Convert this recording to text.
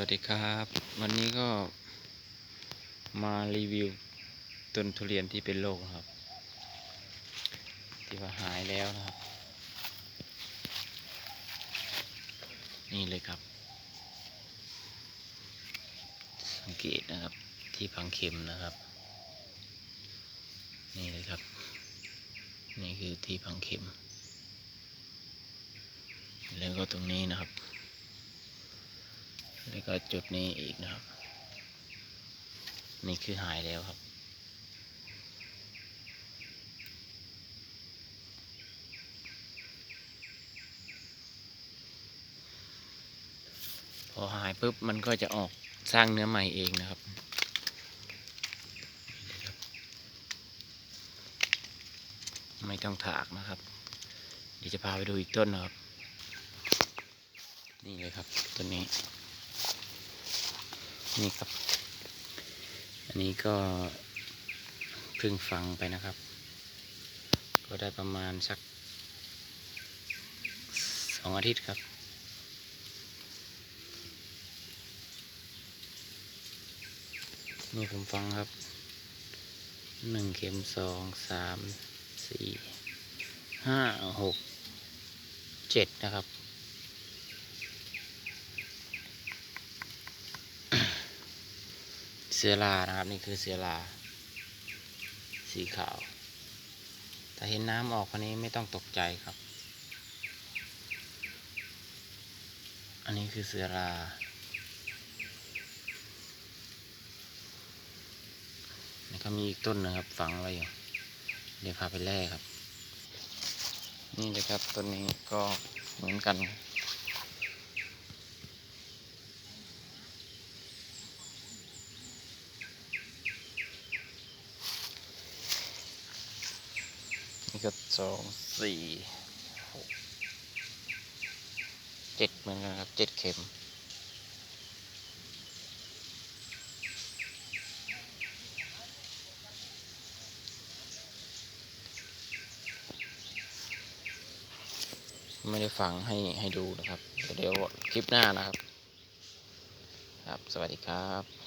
วัสดีครับ วันนี้ก็มารีวิวต้นทุเรียนที่เป็นโรคครับ ที่ว่าหายแล้วนะครับ นี่เลยครับ สังเกตนะครับที่พังเข็มนะครับ นี่เลยครับ นี่คือที่พังเข็ม แล้วก็ตรงนี้นะครับ แล้วก็จุดนี้อีกนะครับ นี่คือหายแล้วครับ พอหายปุ๊บมันก็จะออกสร้างเนื้อใหม่เองนะครับไม่ต้องถากนะครับ เดี๋ยวจะพาไปดูอีกต้นนะครับ นี่เลยครับต้นนี้ นี่ครับ อันนี้ก็เพิ่งฟังไปนะครับ ก็ได้ประมาณสักสองอาทิตย์ครับนี่ผมฟังครับหนึ่งเข็มสองสามสี่ห้าหกเจ็ดนะครับ สือลานะครับ นี่คือเสือลา สีขาวแต่เห็นน้ำออกคนนี้ไม่ต้องตกใจครับ อันนี้คือเสือลาแล้วก็มีอีกต้นนะครับ ฝังไว้อยู่ เดี๋ยวพาไปแล่ครับ นี่เลยครับต้นนี้ก็เหมือนกัน นี่ก็สองสี่หกเจ็ดเหมือนกันครับเจ็ดเข็มไม่ได้ฟังให้ให้ดูนะครับ เดี๋ยวคลิปหน้านะครับ ครับ สวัสดีครับ